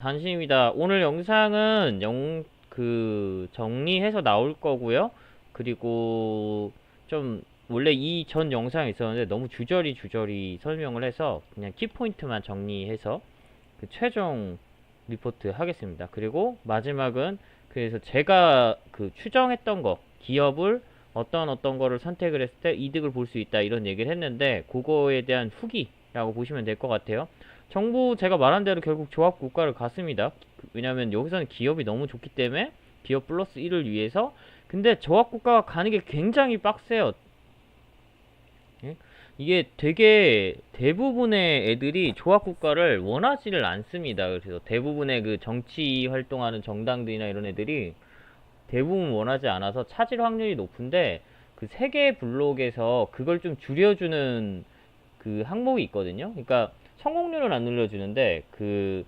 단신입니다. 오늘 영상은 영, 그, 정리해서 나올 거고요. 그리고 좀, 원래 이 전 영상에 있었는데 너무 주저리 주저리 설명을 해서 그냥 키포인트만 정리해서 그 최종 리포트 하겠습니다. 그리고 마지막은 그래서 제가 그 추정했던 거, 기업을 어떤 어떤 거를 선택을 했을 때 이득을 볼 수 있다 이런 얘기를 했는데 그거에 대한 후기라고 보시면 될 것 같아요. 정부 제가 말한 대로 결국 조합 국가를 갔습니다. 왜냐면 여기서는 기업이 너무 좋기 때문에 기업 플러스 1을 위해서 근데 조합 국가가 가는 게 굉장히 빡세요. 예? 이게 되게 대부분의 애들이 조합 국가를 원하지를 않습니다. 그래서 대부분의 그 정치 활동하는 정당들이나 이런 애들이 대부분 원하지 않아서 차질 확률이 높은데 그 세개 블록에서 그걸 좀 줄여주는 그 항목이 있거든요. 그러니까 성공률은 안 눌러주는데 그,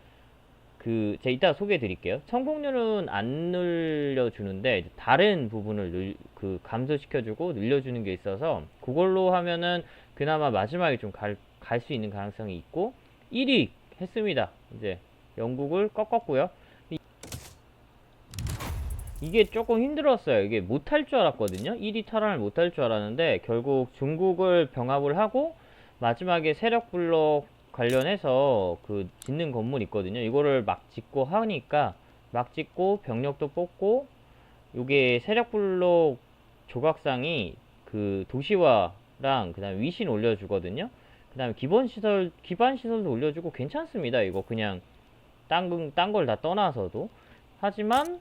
그, 제가 이따 소개해 드릴게요. 성공률은 안 눌려주는데 다른 부분을 늘, 그 감소시켜주고 늘려주는 게 있어서 그걸로 하면은 그나마 마지막에 좀 갈, 갈 수 있는 가능성이 있고 1위 했습니다. 이제 영국을 꺾었고요. 이- 이게 조금 힘들었어요. 이게 못할 줄 알았거든요. 1위 탈환을 못할 줄 알았는데 결국 중국을 병합을 하고 마지막에 세력 블록 관련해서 그 짓는 건물 있거든요. 이거를 막 짓고 하니까 막 짓고 병력도 뽑고 요게 세력 블록 조각상이 그 도시화랑 그다음에 위신 올려주거든요. 그다음에 기본 시설 기반 시설도 올려주고 괜찮습니다. 이거 그냥 딴걸 다 떠나서도 하지만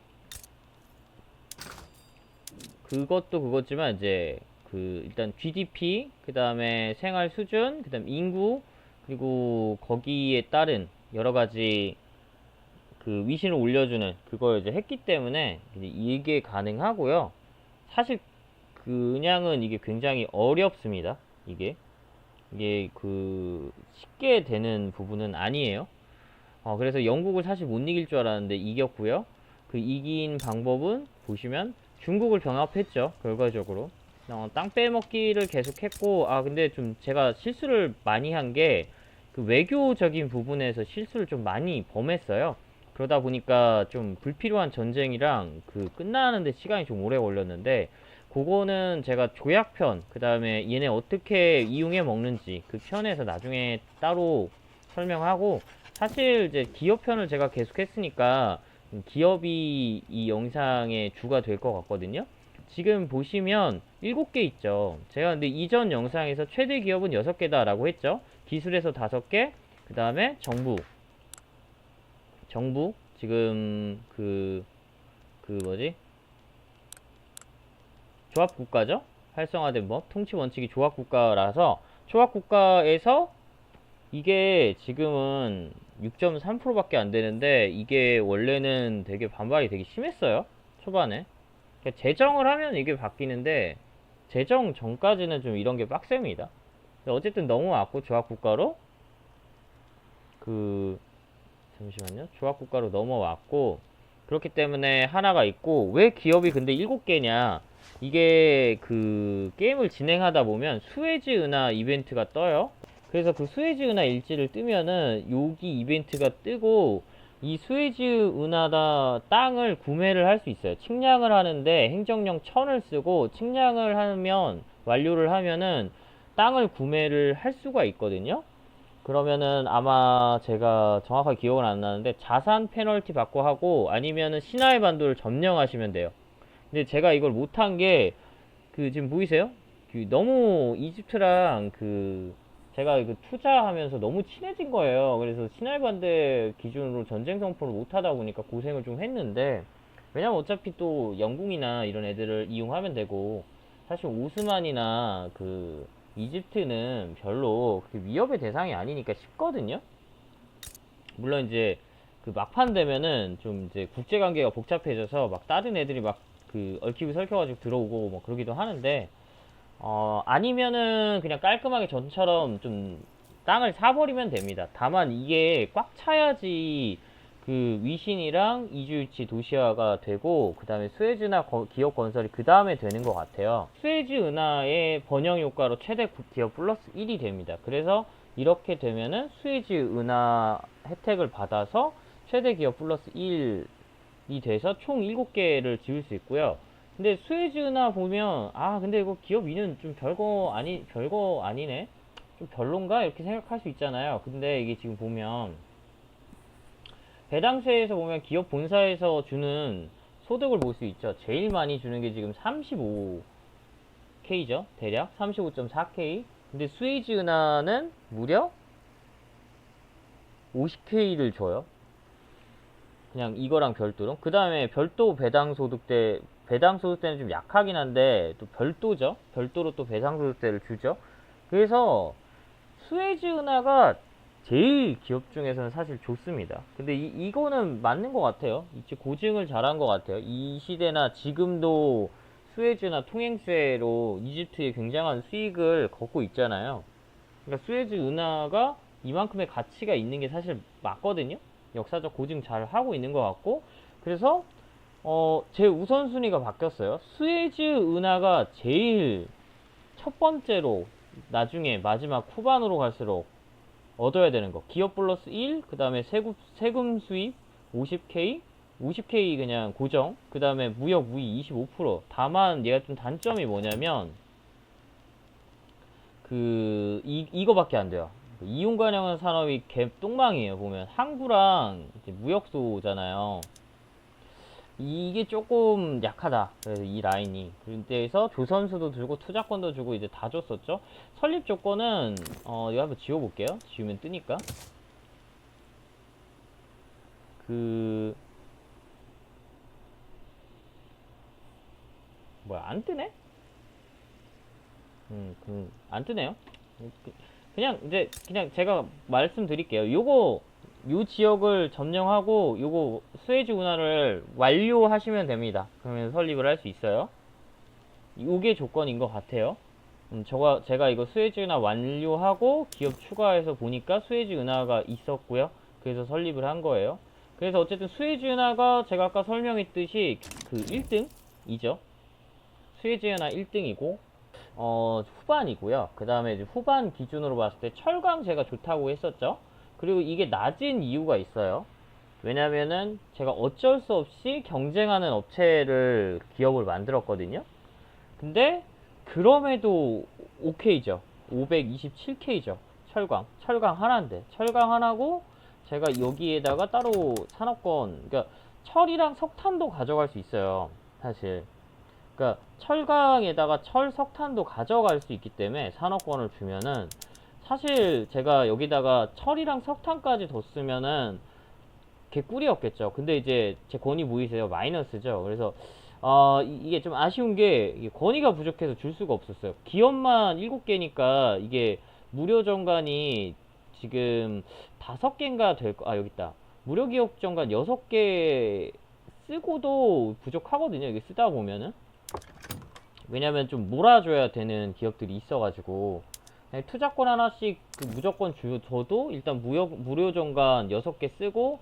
그것도 그거지만 이제 그 일단 GDP 그다음에 생활 수준 그다음 인구 그리고 거기에 따른 여러 가지 그 위신을 올려주는 그걸 이제 했기 때문에 이게 가능하고요. 사실 그냥은 이게 굉장히 어렵습니다. 이게 이게 그 쉽게 되는 부분은 아니에요. 어, 그래서 영국을 사실 못 이길 줄 알았는데 이겼고요. 그 이긴 방법은 보시면 중국을 병합했죠. 결과적으로. 어, 땅 빼먹기를 계속했고, 아, 근데 좀 제가 실수를 많이 한 게, 그 외교적인 부분에서 실수를 좀 많이 범했어요. 그러다 보니까 좀 불필요한 전쟁이랑 그 끝나는데 시간이 좀 오래 걸렸는데, 그거는 제가 조약편, 그 다음에 얘네 어떻게 이용해 먹는지 그 편에서 나중에 따로 설명하고, 사실 이제 기업편을 제가 계속 했으니까, 기업이 이 영상의 주가 될 것 같거든요. 지금 보시면 7개 있죠. 제가 근데 이전 영상에서 최대 기업은 6개다 라고 했죠. 기술에서 5개, 그 다음에 정부. 정부, 지금 그, 그 뭐지? 조합국가죠? 활성화된 법, 통치 원칙이 조합국가라서, 조합국가에서 이게 지금은 6.3%밖에 안 되는데 이게 원래는 되게 반발이 되게 심했어요. 초반에. 그러니까 재정을 하면 이게 바뀌는데 재정 전까지는 좀 이런 게 빡셉니다. 어쨌든 넘어왔고 조합국가로 그 잠시만요. 조합국가로 넘어왔고 그렇기 때문에 하나가 있고 왜 기업이 근데 7개냐 이게 그 게임을 진행하다 보면 수에즈 은하 이벤트가 떠요. 그래서 그 수에즈 은하 일지를 뜨면은 여기 이벤트가 뜨고 이 수에즈 은하다 땅을 구매를 할 수 있어요. 측량을 하는데 행정령 1000을 쓰고 측량을 하면 완료를 하면은 땅을 구매를 할 수가 있거든요. 그러면은 아마 제가 정확하게 기억은 안 나는데 자산 페널티 받고 하고 아니면은 신화의 반도를 점령하시면 돼요. 근데 제가 이걸 못한 게 그 지금 보이세요? 그 너무 이집트랑 그 제가 그 투자하면서 너무 친해진 거예요. 그래서 신할 반대 기준으로 전쟁 선포를 못 하다 보니까 고생을 좀 했는데 왜냐면 어차피 또 영국이나 이런 애들을 이용하면 되고 사실 오스만이나 그 이집트는 별로 그렇게 위협의 대상이 아니니까 쉽거든요. 물론 이제 그 막판 되면은 좀 이제 국제 관계가 복잡해져서 막 다른 애들이 막 그 얽히고 설켜가지고 들어오고 뭐 그러기도 하는데 어, 아니면은 그냥 깔끔하게 전처럼 좀 땅을 사버리면 됩니다. 다만 이게 꽉 차야지 그 위신이랑 이주유치 도시화가 되고 그 다음에 거- 기업 건설이 그 다음에 되는 것 같아요. 수에즈 은하의 번영 효과로 최대 구- 기업 플러스 1이 됩니다. 그래서 이렇게 되면은 수에즈 은하 혜택을 받아서 최대 기업 플러스 1이 돼서 총 7개를 지을 수 있고요. 근데 스웨즈나 보면 아 근데 이거 기업 2는 좀 별거 아니 별거 아니네 좀 별론가 이렇게 생각할 수 있잖아요. 근데 이게 지금 보면 배당세에서 보면 기업 본사에서 주는 소득을 볼 수 있죠. 제일 많이 주는 게 지금 35K죠. 대략 35.4K. 근데 스웨이즈 은하는 무려 50K를 줘요. 그냥 이거랑 별도로. 그 다음에 별도 배당 소득대, 배당 소득대는 좀 약하긴 한데, 또 별도죠. 별도로 또 배당 소득대를 주죠. 그래서 스웨즈 은하가 제일 기업 중에서는 사실 좋습니다. 근데 이, 이거는 맞는 것 같아요. 이제 고증을 잘한 것 같아요. 이 시대나 지금도 스웨즈나 통행세로 이집트에 굉장한 수익을 걷고 있잖아요. 그러니까 스웨즈 은하가 이만큼의 가치가 있는 게 사실 맞거든요. 역사적 고증 잘 하고 있는 것 같고 그래서 어, 제 우선순위가 바뀌었어요. 스웨즈 은하가 제일 첫 번째로 나중에 마지막 후반으로 갈수록 얻어야 되는 거. 기업 플러스 1, 그 다음에 세금, 세금 수입 50K, 50K 그냥 고정, 그 다음에 무역 무이 25%. 다만 얘가 좀 단점이 뭐냐면 그 이, 이거밖에 안 돼요. 이용관형 산업이 개 똥망이에요. 보면 항구랑 무역소잖아요. 이게 조금 약하다. 그래서 이 라인이. 그래서 조선수도 주고 투자권도 주고 이제 다 줬었죠. 설립 조건은 어 이거 한번 지워볼게요. 지우면 뜨니까. 그 뭐야 안 뜨네? 음, 그, 안 뜨네요. 그- 그냥 이제 그냥 제가 말씀드릴게요. 요거 요 지역을 점령하고 요거 스웨즈 운하를 완료하시면 됩니다. 그러면 설립을 할 수 있어요. 요게 조건인 것 같아요. 음, 저가 제가 이거 스웨즈 은하 완료하고 기업 추가해서 보니까 스웨즈 은하가 있었고요. 그래서 설립을 한 거예요. 그래서 어쨌든 스웨즈 은하가 제가 아까 설명했듯이 그 1등이죠. 스웨즈 은하 1등이고 어, 후반이고요. 그 다음에 후반 기준으로 봤을 때 철강 제가 좋다고 했었죠. 그리고 이게 낮은 이유가 있어요. 왜냐면은 제가 어쩔 수 없이 경쟁하는 업체를 기업을 만들었거든요. 근데 그럼에도 오케이죠. 527K죠. 철강. 철강 하나인데. 철강 하나고 제가 여기에다가 따로 산업권 그러니까 철이랑 석탄도 가져갈 수 있어요. 사실. 그러니까 철강에다가 철 석탄도 가져갈 수 있기 때문에 산업권을 주면은 사실 제가 여기다가 철이랑 석탄까지 뒀으면은 개 꿀이었겠죠. 근데 이제 제 권위 보이세요? 마이너스죠. 그래서 어, 이- 이게 좀 아쉬운 게 권위가 부족해서 줄 수가 없었어요. 기업만 7개니까 이게 무료 정관이 지금 5개인가 될 거, 아, 여기 있다. 무료 기업 정관 6개 쓰고도 부족하거든요. 이게 쓰다 보면은. 왜냐면 좀 몰아줘야 되는 기업들이 있어가지고. 투자권 하나씩 그 무조건 주, 줘도 일단 무역, 무료 정관 6개 쓰고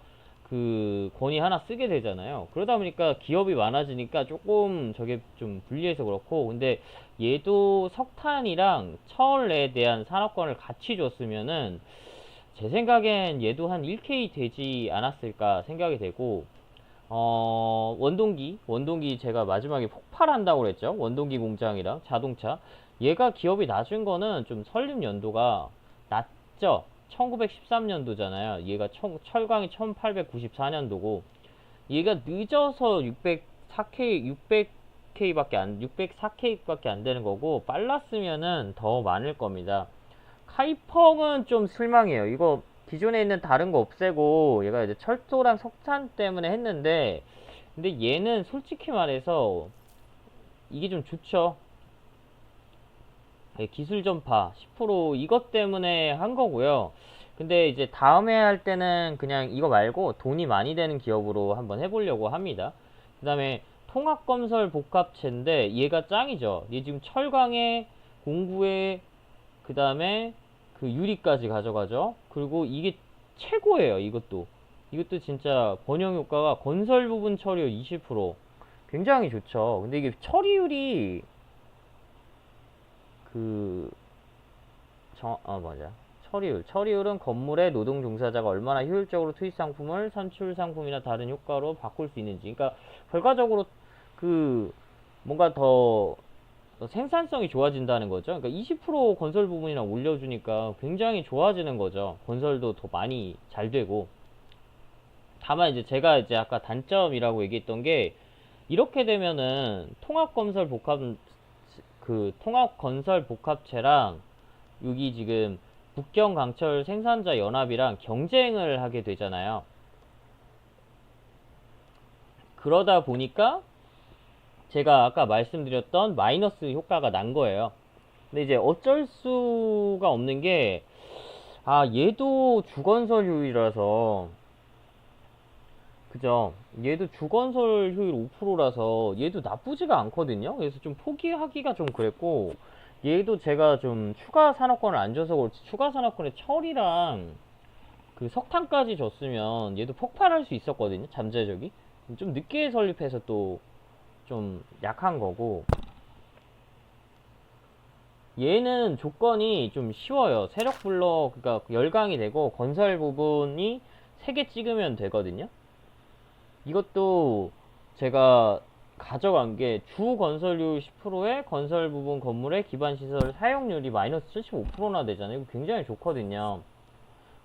그 권위 하나 쓰게 되잖아요. 그러다 보니까 기업이 많아지니까 조금 저게 좀 불리해서 그렇고, 근데 얘도 석탄이랑 철에 대한 산업권을 같이 줬으면은 제 생각엔 얘도 한 1K 되지 않았을까 생각이 되고, 어, 원동기, 원동기 제가 마지막에 폭발한다고 그랬죠. 원동기 공장이랑 자동차. 얘가 기업이 낮은 거는 좀 설립 연도가 낮죠. 1913년도잖아요. 얘가 청- 철강이 1894년도고 얘가 늦어서 604K 600K밖에 안 604K밖에 안 되는 거고 빨랐으면은 더 많을 겁니다. 카이펑은 좀 실망이에요. 이거 기존에 있는 다른 거 없애고 얘가 이제 철도랑 석탄 때문에 했는데 근데 얘는 솔직히 말해서 이게 좀 좋죠. 예, 기술 전파 10% 이것 때문에 한 거고요. 근데 이제 다음에 할 때는 그냥 이거 말고 돈이 많이 되는 기업으로 한번 해보려고 합니다. 그 다음에 통합건설 복합체인데 얘가 짱이죠. 얘 지금 철강에 공구에 그 다음에 그 유리까지 가져가죠. 그리고 이게 최고예요. 이것도 이것도 진짜 번영 효과가 건설 부분 처리율 20% 굉장히 좋죠. 근데 이게 처리율이 그, 정, 아, 맞아. 처리율. 처리율은 건물의 노동 종사자가 얼마나 효율적으로 투입 상품을 선출 상품이나 다른 효과로 바꿀 수 있는지. 그러니까 결과적으로 그 뭔가 더, 더 생산성이 좋아진다는 거죠. 그러니까 20% 건설 부분이나 올려주니까 굉장히 좋아지는 거죠. 건설도 더 많이 잘 되고. 다만 이제 제가 이제 아까 단점이라고 얘기했던 게 이렇게 되면은 통합 건설 복합 그 통합 건설 복합체랑 여기 지금 북경 강철 생산자 연합이랑 경쟁을 하게 되잖아요. 그러다 보니까 제가 아까 말씀드렸던 마이너스 효과가 난 거예요. 근데 이제 어쩔 수가 없는 게, 아, 얘도 주건설 효율이라서, 그죠? 얘도 주건설 효율 5%라서 얘도 나쁘지가 않거든요. 그래서 좀 포기하기가 좀 그랬고, 얘도 제가 좀 추가 산업권을 안 줘서 그렇지, 추가 산업권에 철이랑 그 석탄까지 줬으면 얘도 폭발할 수 있었거든요. 잠재적이. 좀 늦게 설립해서 또 좀 약한 거고 얘는 조건이 좀 쉬워요. 세력 블록 그러니까 열강이 되고 건설 부분이 3개 찍으면 되거든요. 이것도 제가 가져간 게 주 건설료 10%에 건설 부분 건물의 기반 시설 사용률이 마이너스 75%나 되잖아요. 이거 굉장히 좋거든요.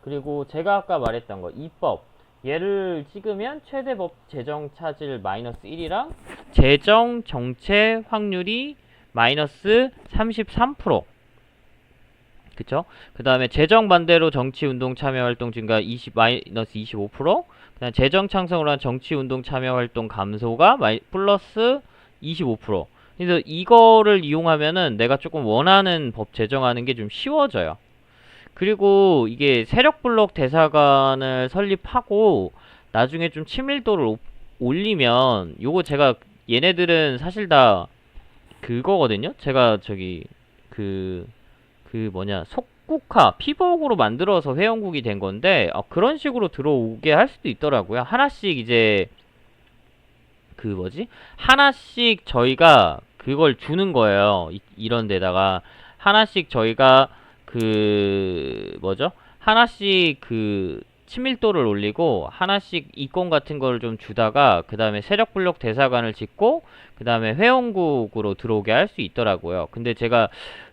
그리고 제가 아까 말했던 거 입법 얘를 찍으면 최대 법 재정 차질 마이너스 1이랑 재정 정체 확률이 마이너스 33% 그쵸? 그 다음에 재정 반대로 정치 운동 참여 활동 증가 20 마이너스 25%, 그다음 재정 창성으로 한 정치 운동 참여 활동 감소가 마이, 플러스 25%. 그래서 이거를 이용하면은 내가 조금 원하는 법 제정하는 게 좀 쉬워져요. 그리고 이게 세력 블록 대사관을 설립하고 나중에 좀 친밀도를 오- 올리면 요거 제가 얘네들은 사실 다 그거거든요. 제가 저기 그그 뭐냐 속 국화 피복으로 만들어서 회원국이 된 건데 어, 그런 식으로 들어오게 할 수도 있더라고요. 하나씩 이제 그 뭐지 하나씩 저희가 그걸 주는 거예요. 이, 이런 데다가 하나씩 저희가 그 뭐죠 하나씩 그 친밀도를 올리고 하나씩 이권 같은 걸 좀 주다가 그 다음에 세력 블록 대사관을 짓고 그 다음에 회원국으로 들어오게 할 수 있더라고요. 근데 제가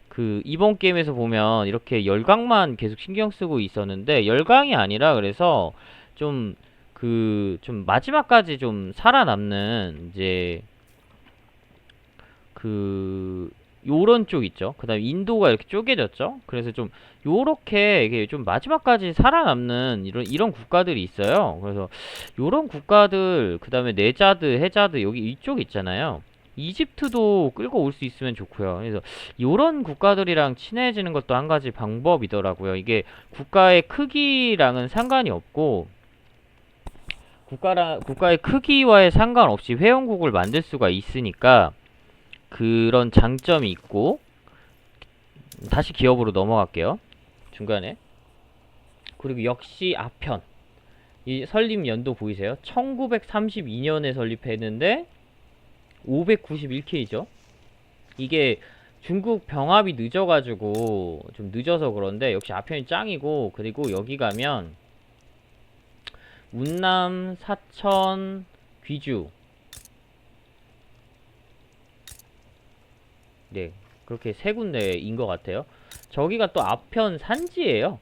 그 이번 게임에서 보면 이렇게 열강만 계속 신경 쓰고 있었는데 열강이 아니라 그래서 좀 그 좀 마지막까지 좀 살아남는 이제 그 요런 쪽 있죠. 그다음에 인도가 이렇게 쪼개졌죠. 그래서 좀 요렇게 이게 좀 마지막까지 살아남는 이런 이런 국가들이 있어요. 그래서 요런 국가들 그다음에 네자드, 해자드 여기 이쪽 있잖아요. 이집트도 끌고 올 수 있으면 좋고요. 그래서 요런 국가들이랑 친해지는 것도 한 가지 방법이더라고요. 이게 국가의 크기랑은 상관이 없고 국가랑 국가의 크기와의 상관없이 회원국을 만들 수가 있으니까 그런 장점이 있고 다시 기업으로 넘어갈게요. 중간에 그리고 역시 아편 이 설립 연도 보이세요? 1932년에 설립했는데 591K죠. 이게 중국 병합이 늦어가지고 좀 늦어서 그런데 역시 아편이 짱이고 그리고 여기 가면 운남, 사천, 귀주 네 그렇게 세 군데인 것 같아요. 저기가 또 아편 산지예요.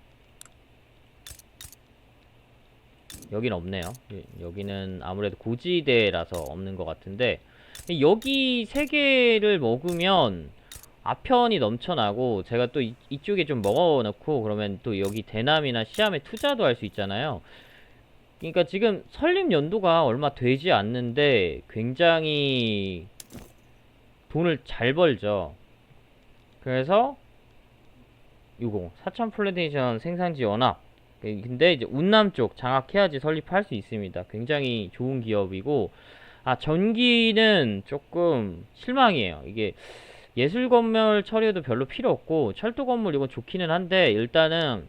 여긴 없네요. 예, 여기는 아무래도 고지대라서 없는 것 같은데 여기 세 개를 먹으면 아편이 넘쳐나고 제가 또 이, 이쪽에 좀 먹어놓고 그러면 또 여기 대남이나 시암에 투자도 할 수 있잖아요. 그러니까 지금 설립 연도가 얼마 되지 않는데 굉장히 돈을 잘 벌죠. 그래서 요거 사천 플랜테이션 생산지 연합 근데 이제 운남 쪽 장악해야지 설립할 수 있습니다. 굉장히 좋은 기업이고 아 전기는 조금 실망이에요. 이게 예술 건물 처리도 별로 필요 없고 철도 건물 이건 좋기는 한데 일단은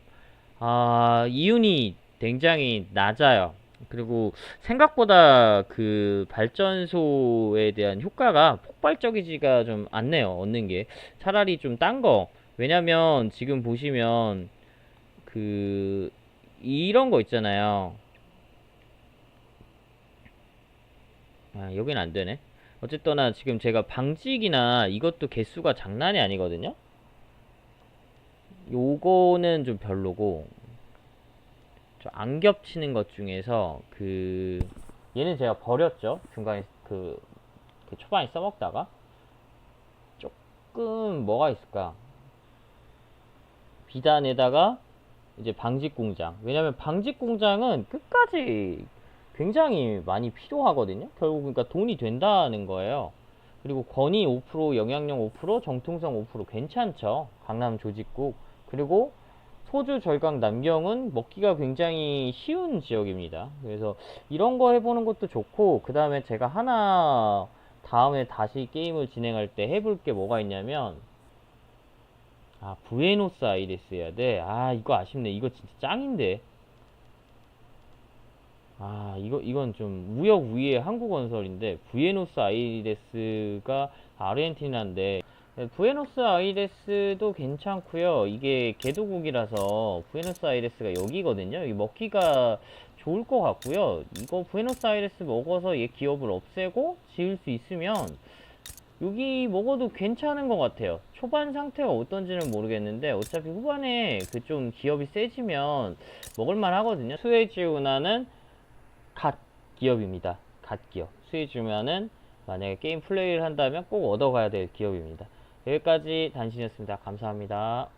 아 이윤이 굉장히 낮아요. 그리고 생각보다 그 발전소에 대한 효과가 폭발적이지가 좀 않네요. 얻는 게 차라리 좀 딴 거. 왜냐면 지금 보시면 그 이런 거 있잖아요. 아, 여긴 안 되네. 어쨌거나 지금 제가 방직이나 이것도 개수가 장난이 아니거든요. 요거는 좀 별로고 저 안 겹치는 것 중에서 그 얘는 제가 버렸죠. 중간에 그, 그 초반에 써먹다가 조금 뭐가 있을까? 비단에다가 이제 방직 공장. 왜냐면 방직 공장은 끝까지 굉장히 많이 필요하거든요. 결국 그러니까 돈이 된다는 거예요. 그리고 권위 5%, 영향력 5%, 정통성 5% 괜찮죠. 강남 조직국. 그리고 소주 절강 남경은 먹기가 굉장히 쉬운 지역입니다. 그래서 이런 거 해보는 것도 좋고 그 다음에 제가 하나 다음에 다시 게임을 진행할 때 해볼 게 뭐가 있냐면 아 부에노스 아이레스 해야 돼. 아 이거 아쉽네. 이거 진짜 짱인데. 아 이거 이건 좀 무역 위의 한국건설인데 부에노스 아이레스가 아르헨티나인데 네, 부에노스 아이레스도 괜찮고요. 이게 개도국이라서 부에노스 아이레스가 여기거든요. 여기 먹기가 좋을 것 같고요. 이거 부에노스 아이레스 먹어서 얘 기업을 없애고 지을 수 있으면 여기 먹어도 괜찮은 것 같아요. 초반 상태가 어떤지는 모르겠는데 어차피 후반에 그 좀 기업이 세지면 먹을만 하거든요. 스웨지우나는 갓 기업입니다. 갓 기업. 스웨지우나는 만약에 게임 플레이를 한다면 꼭 얻어가야 될 기업입니다. 여기까지 단신이었습니다. 감사합니다.